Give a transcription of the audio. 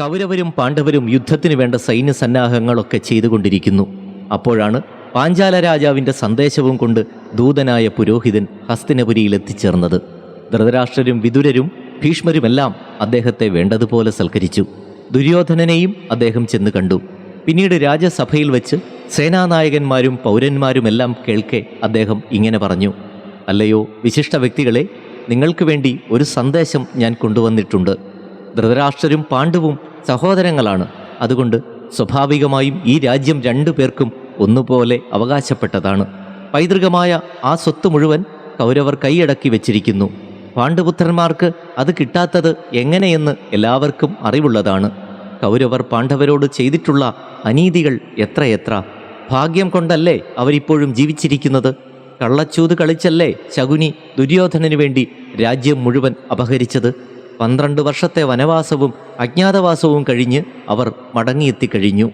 കൗരവരും പാണ്ഡവരും യുദ്ധത്തിന് വേണ്ട സൈന്യ സന്നാഹങ്ങളൊക്കെ ചെയ്തുകൊണ്ടിരിക്കുന്നു. അപ്പോഴാണ് പാഞ്ചാല രാജാവിന്റെ സന്ദേശവും കൊണ്ട് ദൂതനായ പുരോഹിതൻ ഹസ്തിനപുരിയിൽ എത്തിച്ചേർന്നത്. ധൃതരാഷ്ട്രരും വിദുരരും ഭീഷ്മരുമെല്ലാം അദ്ദേഹത്തെ വേണ്ടതുപോലെ സൽക്കരിച്ചു. ദുര്യോധനനെയും അദ്ദേഹം ചെന്ന് കണ്ടു. പിന്നീട് രാജസഭയിൽ വെച്ച് സേനാനായകന്മാരും പൗരന്മാരുമെല്ലാം കേൾക്കെ അദ്ദേഹം ഇങ്ങനെ പറഞ്ഞു. അല്ലയോ വിശിഷ്ട വ്യക്തികളെ നിങ്ങൾക്ക് വേണ്ടി ഒരു സന്ദേശം ഞാൻ കൊണ്ടുവന്നിട്ടുണ്ട്. ധൃതരാഷ്ട്രരും പാണ്ഡവും സഹോദരങ്ങളാണ്. അതുകൊണ്ട് സ്വാഭാവികമായും ഈ രാജ്യം രണ്ടു പേർക്കും ഒന്നുപോലെ അവകാശപ്പെട്ടതാണ്. പൈതൃകമായ ആ സ്വത്ത് മുഴുവൻ കൗരവർ കൈയടക്കി വെച്ചിരിക്കുന്നു. പാണ്ഡുപുത്രന്മാർക്ക് അത് കിട്ടാത്തത് എങ്ങനെയെന്ന് എല്ലാവർക്കും അറിവുള്ളതാണ്. കൗരവർ പാണ്ഡവരോട് ചെയ്തിട്ടുള്ള അനീതികൾ എത്രയെത്ര? ഭാഗ്യം കൊണ്ടല്ലേ അവരിപ്പോഴും ജീവിച്ചിരിക്കുന്നത്? കള്ളച്ചൂത് കളിച്ചല്ലേ ശകുനി ദുര്യോധനന് വേണ്ടി രാജ്യം മുഴുവൻ അപഹരിച്ചത്? പന്ത്രണ്ട് വർഷത്തെ വനവാസവും അജ്ഞാതവാസവും കഴിഞ്ഞ് അവർ മടങ്ങിയെത്തിക്കഴിഞ്ഞു.